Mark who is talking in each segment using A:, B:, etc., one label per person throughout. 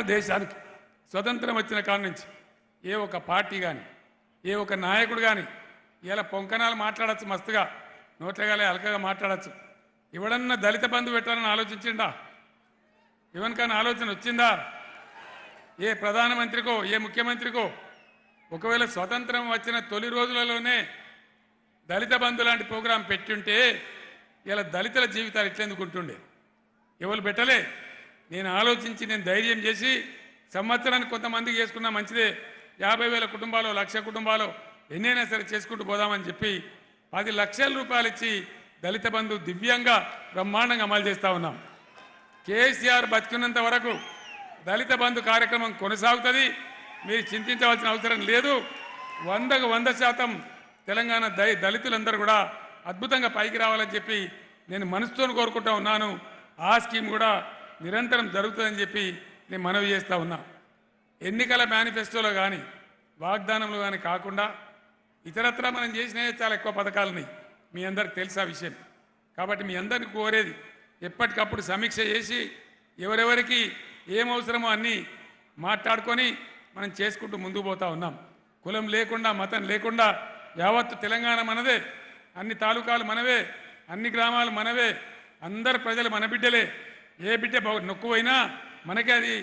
A: దేశానికి స్వతంత్రం వచ్చిన కాడ నుంచి ఏ ఒక పార్టీ కానీ ఏ ఒక నాయకుడు కానీ ఇలా పొంకనాలు మాట్లాడచ్చు మస్తుగా నోట్లగాలే అలకగా మాట్లాడచ్చు. ఎవడన్నా దళిత బంధు పెట్టాలని ఆలోచించిండా? ఎవరికైనా ఆలోచన వచ్చిందా? ఏ ప్రధానమంత్రికో ఏ ముఖ్యమంత్రికో ఒకవేళ స్వతంత్రం వచ్చిన తొలి రోజులలోనే దళిత బంధు లాంటి ప్రోగ్రాం పెట్టుంటే ఇలా దళితుల జీవితాలు ఎట్లెందుకుంటుండే ఎవరు పెట్టలే? నేను ఆలోచించి నేను ధైర్యం చేసి సంవత్సరానికి కొంతమందికి చేసుకున్నా మంచిదే. యాభై వేల కుటుంబాలు లక్ష కుటుంబాలు ఎన్నైనా సరే చేసుకుంటూ పోదామని చెప్పి పది లక్షల రూపాయలు ఇచ్చి దళిత బంధు దివ్యంగా బ్రహ్మాండంగా అమలు చేస్తూ ఉన్నాం. కేసీఆర్ బతికున్నంత వరకు దళిత బంధు కార్యక్రమం కొనసాగుతుంది. మీరు చింతించవలసిన అవసరం లేదు. వందకు వంద శాతం తెలంగాణ దై దళితులందరూ కూడా అద్భుతంగా పైకి రావాలని చెప్పి నేను మనసుతో కోరుకుంటా ఉన్నాను. ఆ స్కీమ్ కూడా నిరంతరం జరుగుతుందని చెప్పి నేను మనవి చేస్తూ ఉన్నా. ఎన్నికల మేనిఫెస్టోలో కానీ వాగ్దానంలో కానీ కాకుండా ఇతరత్ర మనం చేసినవి చాలా ఎక్కువ పథకాలని మీ అందరికి తెలుసా విషయం. కాబట్టి మీ అందరిని కోరేది ఎప్పటికప్పుడు సమీక్ష చేసి ఎవరెవరికి ఏం అవసరమో అన్నీ మాట్లాడుకొని మనం చేసుకుంటూ ముందుకు పోతా ఉన్నాం. కులం లేకుండా మతం లేకుండా యావత్తు తెలంగాణ మనదే. అన్ని తాలూకాలు మనవే అన్ని గ్రామాలు మనవే. అందరు ప్రజలు మన బిడ్డలే. ఏ బిడ్డ నొక్కువైనా మనకి అది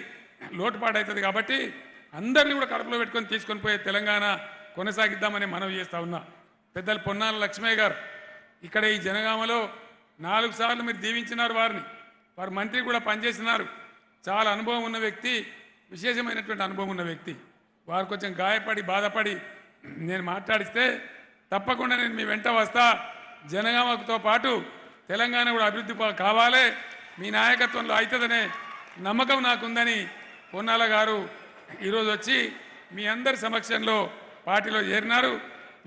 A: లోటుపాటు అవుతుంది కాబట్టి అందరినీ కూడా కడుపులో పెట్టుకొని తీసుకొని పోయే తెలంగాణ కొనసాగిద్దామని మనవి చేస్తూ ఉన్నా. పెద్దలు పొన్నాల లక్ష్మయ్య గారు ఇక్కడ ఈ జనగామలో నాలుగు సార్లు మీరు దీవించినారు వారిని. వారు మంత్రి కూడా పనిచేసినారు. చాలా అనుభవం ఉన్న వ్యక్తి విశేషమైనటువంటి అనుభవం ఉన్న వ్యక్తి. వారు కొంచెం గాయపడి బాధపడి నేను మాట్లాడిస్తే తప్పకుండా నేను మీ వెంట వస్తా. జనగామతో పాటు తెలంగాణ కూడా అభివృద్ధి కావాలి. మీ నాయకత్వంలో అవుతుందనే నమ్మకం నాకుందని పొన్నాల గారు ఈరోజు వచ్చి మీ అందరి సమక్షంలో పార్టీలో చేరినారు.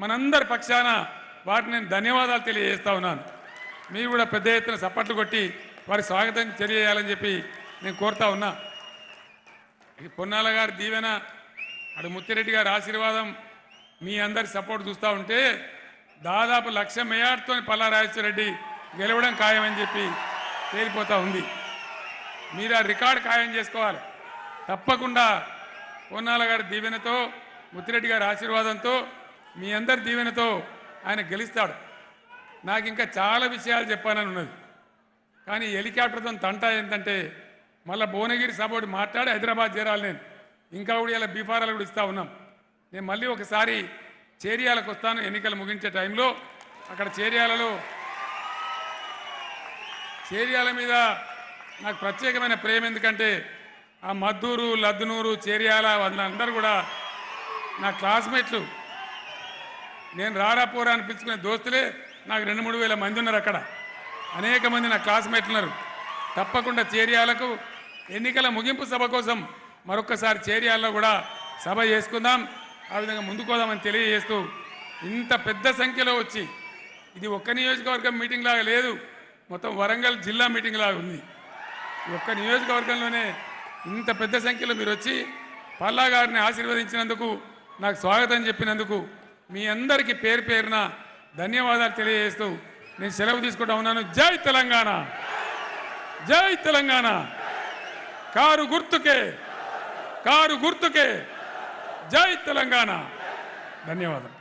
A: మనందరి పక్షాన వాటిని నేను ధన్యవాదాలు తెలియజేస్తా ఉన్నాను. మీరు కూడా పెద్ద ఎత్తున సప్పట్లు కొట్టి వారి స్వాగతం తెలియజేయాలని చెప్పి నేను కోరుతా ఉన్నా. పొన్నాల గారి దీవెన అటు ముత్తిరెడ్డి గారి ఆశీర్వాదం మీ అందరి సపోర్ట్ చూస్తూ ఉంటే దాదాపు లక్ష మేయార్తో పల్లా రెడ్డి గెలవడం ఖాయమని చెప్పి తేలిపోతూ ఉంది. మీరు ఆ రికార్డు ఖాయం చేసుకోవాలి. తప్పకుండా పొన్నాల గారి దీవెనతో ముత్తిరెడ్డి గారి ఆశీర్వాదంతో మీ అందరి దీవెనతో ఆయన గెలుస్తాడు. నాకు ఇంకా చాలా విషయాలు చెప్పానని ఉన్నది. కానీ హెలికాప్టర్తో తంట ఏంటంటే మళ్ళీ భువనగిరి సభోడి మాట్లాడి హైదరాబాద్ చేరాలి నేను. ఇంకా కూడా ఇలా బీఫారాలు కూడా ఇస్తా ఉన్నాం. నేను మళ్ళీ ఒకసారి చేరియాలకు వస్తాను. ఎన్నికలు ముగించే టైంలో అక్కడ చేరియాలలో చేరియాల మీద నాకు ప్రత్యేకమైన ప్రేమ. ఎందుకంటే ఆ మద్దూరు లద్దునూరు చేరియాల వాళ్ళందరూ కూడా నా క్లాస్మేట్లు. నేను రారా పోరా అని పిలుచుకునే దోస్తులే నాకు రెండు మూడు వేల మంది ఉన్నారు అక్కడ. అనేక మంది నా క్లాస్మేట్లు ఉన్నారు. తప్పకుండా చేరియాలకు ఎన్నికల ముగింపు సభ కోసం మరొకసారి చేరియాల్లో కూడా సభ చేసుకుందాం. ఆ విధంగా ముందుకోదామని తెలియజేస్తూ ఇంత పెద్ద సంఖ్యలో వచ్చి ఇది ఒక్క నియోజకవర్గం మీటింగ్ లాగా లేదు. మొత్తం వరంగల్ జిల్లా మీటింగ్ లాగా ఉంది. ఒక్క నియోజకవర్గంలోనే ఇంత పెద్ద సంఖ్యలో మీరు వచ్చి పల్లా గారిని ఆశీర్వదించినందుకు నాకు స్వాగతం చెప్పినందుకు మీ అందరికీ పేరు పేరున ధన్యవాదాలు తెలియజేస్తూ నేను సెలవు తీసుకుంటా ఉన్నాను. జై తెలంగాణ! జై తెలంగాణ! కారు గుర్తుకే! కారు గుర్తుకే! జై తెలంగాణ! ధన్యవాదాలు.